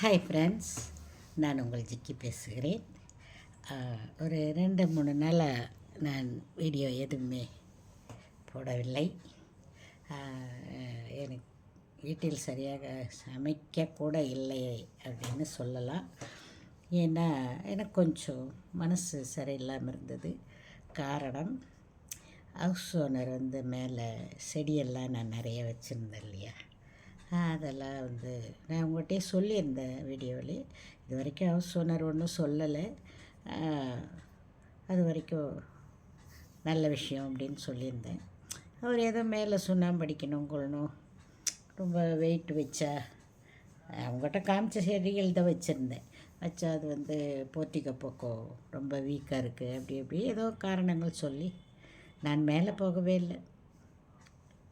Hi friends நான் உங்கள் ஜிக்கி பேசுகிறேன். ஒரு ரெண்டு மூணு நாளாக நான் வீடியோ எதுவுமே போடவில்லை. எனக்கு வீட்டில் சரியாக சமைக்க கூட இல்லை அப்படின்னு சொல்லலாம். ஏன்னா எனக்கு கொஞ்சம் மனசு சரியில்லாமல் இருந்தது. காரணம் ஹவுஸ் ஓனர் வந்து மேலே செடியெல்லாம் நான் நிறைய வச்சுருந்தேன் இல்லையா? அதெல்லாம் வந்து நான் உங்கள்கிட்டயே சொல்லியிருந்தேன் வீடியோவில். இது வரைக்கும் ஹவுஸ் ஓனர் ஒன்றும் சொல்லலை. அது வரைக்கும் நல்ல விஷயம் அப்படின்னு சொல்லியிருந்தேன். அவர் ஏதோ மேலே சுண்ணாம்பு அடிக்கணும் கொள்ளணும் ரொம்ப வெயிட் வச்சா அவங்ககிட்ட காமிச்ச செடிகள் தான் வச்சுருந்தேன். வச்சா அது வந்து போர்த்திக்க பக்கம் ரொம்ப வீக்காக இருக்குது அப்படி அப்படி ஏதோ காரணங்கள் சொல்லி நான் மேலே போகவே இல்லை.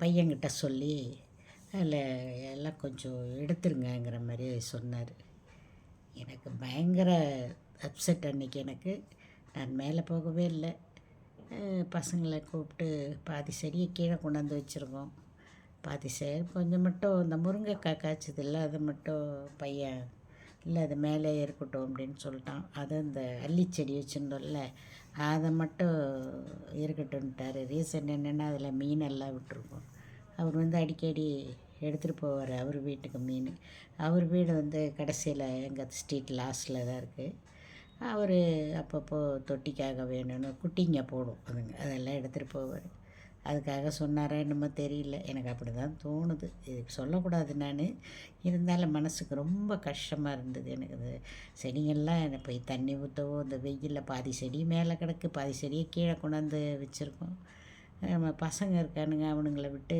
பையன்கிட்ட சொல்லி அதில் எல்லாம் கொஞ்சம் எடுத்துருங்கங்கிற மாதிரி சொன்னார். எனக்கு பயங்கர அப்செட் அன்னைக்கு எனக்கு. நான் மேலே போகவே இல்லை. பசங்களை கூப்பிட்டு பாதி செடியை கீழே கொண்டாந்து வச்சுருக்கோம். பாதி செடி கொஞ்சம் மட்டும் இந்த முருங்கைக்காய் காய்ச்சது இல்லை அதை மட்டும் பையன் இல்லை அது மேலே இருக்கட்டும் அப்படின்னு சொல்லிட்டான். அது இந்த அள்ளி செடி வச்சுருந்தோம்ல அதை மட்டும் இருக்கட்டும்ட்டார் ரீசன் என்னென்னா அதில் மீனெல்லாம் விட்டுருக்கோம். அவர் வந்து அடிக்கடி எடுத்துகிட்டு போவார் அவர் வீட்டுக்கு மீன். அவர் வீடு வந்து கடைசியில் எங்கள் ஸ்ட்ரீட் லாஸ்ட்டில் தான் இருக்குது அவர் அப்பப்போ தொட்டிக்காக வேணும்னு குட்டிங்க போடும் அதுங்க. அதெல்லாம் எடுத்துகிட்டு போவார். அதுக்காக சொன்னாரா என்னமோ தெரியல. எனக்கு அப்படி தான் தோணுது. இதுக்கு சொல்லக்கூடாது நான். இருந்தாலும் மனசுக்கு ரொம்ப கஷ்டமாக இருந்தது எனக்கு அது. செடிங்கள்லாம் போய் தண்ணி ஊற்றவோ இந்த வெயிலில் பாதி செடி மேலே கிடக்கு பாதி செடியை கீழே கொண்டாந்து வச்சுருக்கோம். நம்ம பசங்க இருக்கானுங்க அவனுங்களை விட்டு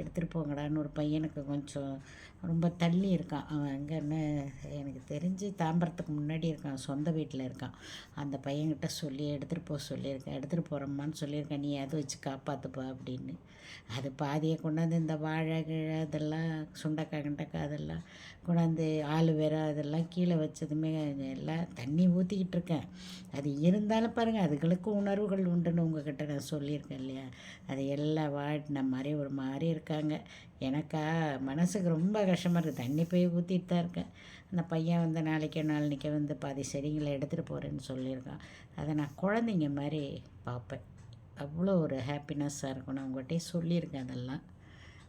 எடுத்துகிட்டு போங்கடான்னு ஒரு பையனுக்கு கொஞ்சம் ரொம்ப தள்ளி இருக்கான். அவன் எங்கன்னு எனக்கு தெரிஞ்சு தாம்பரத்துக்கு முன்னாடி இருக்கான் சொந்த வீட்டில் இருக்கான். அந்த பையன்கிட்ட சொல்லி எடுத்துகிட்டு போக சொல்லியிருக்கேன் எடுத்துகிட்டு போகிறோம்மான்னு சொல்லியிருக்கேன் நீ அதை வச்சு காப்பாற்றுப்பா அப்படின்னு. அது பாதியை கொண்டாந்து இந்த வாழை கிழ அதெல்லாம் சுண்டக்காய் கண்டக்காய் அதெல்லாம் கொண்டாந்து ஆளு வேற அதெல்லாம் கீழே வச்சதுமே எல்லாம் தண்ணி ஊற்றிக்கிட்டு இருக்கேன். அது இருந்தாலும் பாருங்கள் அதுகளுக்கும் உணர்வுகள் உண்டுன்னு உங்ககிட்ட நான் சொல்லியிருக்கேன் இல்லையா? அது எல்லாம் வாடின மாதிரி ஒரு மாதிரி இருக்காங்க. எனக்கா மனசுக்கு ரொம்ப கஷ்டமாக இருக்குது தண்ணி போய் ஊற்றிட்டு தான் இருக்கேன். அந்த பையன் வந்து நாளைக்கோ நாளைக்கு வந்து பாதி செடிங்களை எடுத்துகிட்டு போகிறேன்னு சொல்லியிருக்கான். அதை நான் குழந்தைங்க மாதிரி பார்ப்பேன். அவ்வளோ ஒரு ஹாப்பினஸ்ஸாக இருக்கும். நான் உங்கள்கிட்டயே சொல்லியிருக்கேன் அதெல்லாம்.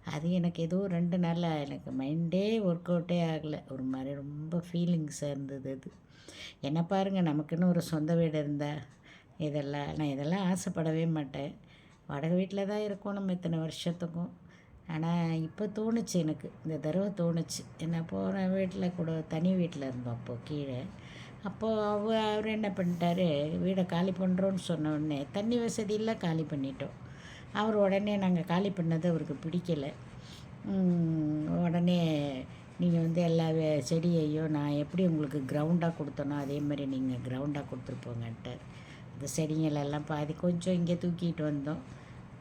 அது எனக்கு ஏதோ ரெண்டு நாளாக எனக்கு மைண்டே ஒர்க் அவுட்டே ஆகலை. ஒரு மாதிரி ரொம்ப ஃபீலிங்ஸாக இருந்தது அது. என்ன பாருங்கள் நமக்குன்னு ஒரு சொந்த வீடு இருந்தால் இதெல்லாம் நான் இதெல்லாம் ஆசைப்படவே மாட்டேன். வாடகை வீட்டில் தான் இருக்கோம் நம்ம இத்தனை வருஷத்துக்கும். ஆனால் இப்போ தோணுச்சு எனக்கு. இந்த தடவை தோணுச்சு. என்ன போன வீட்டில் கூட தனி வீட்டில் இருந்தோம் அப்போது கீழே. அப்போது அவ அவர் என்ன பண்ணிட்டாரு? வீடை காலி பண்ணுறோன்னு சொன்ன உடனே தண்ணி வசதி இல்லை காலி பண்ணிட்டோம். அவர் உடனே நாங்கள் காலி பண்ணது அவருக்கு பிடிக்கலை. உடனே நீங்கள் வந்து எல்லா செடியையும் நான் எப்படி உங்களுக்கு கிரவுண்டாக கொடுத்தனோ அதே மாதிரி நீங்கள் கிரவுண்டாக கொடுத்துருப்போங்கன்ட்டு இந்த செடிங்களெல்லாம் பாதி கொஞ்சம் இங்கே தூக்கிட்டு வந்தோம்.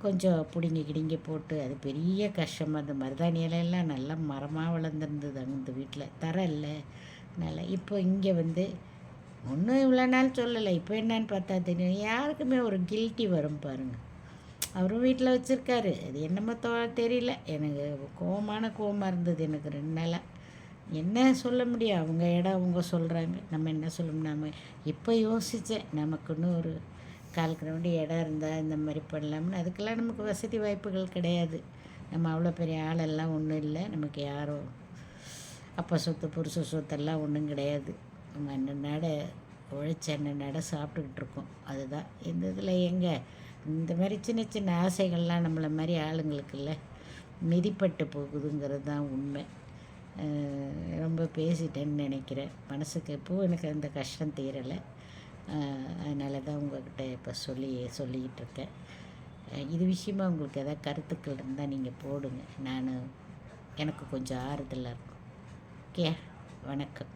கொஞ்சம் பிடிங்கி கிடிங்கி போட்டு அது பெரிய கஷ்டமாக அந்த மருதாணி இலையெல்லாம் நல்லா மரமாக வளர்ந்துருந்தது அந்த வீட்டில் தர இல்லை. நல்லா இப்போ இங்கே வந்து ஒன்றும் இவ்வளோ நாள் சொல்லலை. இப்போ என்னன்னு பார்த்தா தெரியும். யாருக்குமே ஒரு கில்ட்டி வரும் பாருங்கள் அவரும் வீட்டில் வச்சுருக்காரு. அது என்னமோ தோ தெரியல. எனக்கு கோவமான கோவமாக இருந்தது எனக்கு ரெண்டு நாளாக என்ன சொல்ல முடியும்? அவங்க இடம் அவங்க சொல்கிறாங்க நம்ம என்ன சொல்ல நம்ம இப்போ யோசித்தேன் நமக்குன்னு ஒரு கால் கிரவுண்டு இடம் இருந்தால் இந்த மாதிரி பண்ணலாம்னு. அதுக்கெல்லாம் நமக்கு வசதி வாய்ப்புகள் கிடையாது. நம்ம அவ்வளோ பெரிய ஆளெல்லாம் ஒன்றும் இல்லை. நமக்கு யாரும் அப்பா சொத்து புருஷ சொத்தெல்லாம் ஒன்றும் கிடையாது. நம்ம நடை உழைச்ச அண்ணனோட சாப்பிட்டுக்கிட்டு இருக்கோம். அதுதான். இந்த இதில் எங்கே? இந்த மாதிரி சின்ன சின்ன ஆசைகள்லாம் நம்மளை மாதிரி ஆளுங்களுக்கு இல்லை. மிதிப்பட்டு போகுதுங்கிறது தான் உண்மை. ரொம்ப பேசிட்டேன்னு நினைக்கிறேன். மனசுக்கு எப்போ எனக்கு அந்த கஷ்டம் தீரலை. அதனால தான் உங்கள்கிட்ட இப்போ சொல்லி சொல்லிக்கிட்டு இருக்கேன். இது விஷயமா உங்களுக்கு எதாவது கருத்துக்கள் இருந்தால் நீங்கள் போடுங்க. நான் எனக்கு கொஞ்சம் ஆறுதலாக இருக்கும். ஓகே வணக்கம்.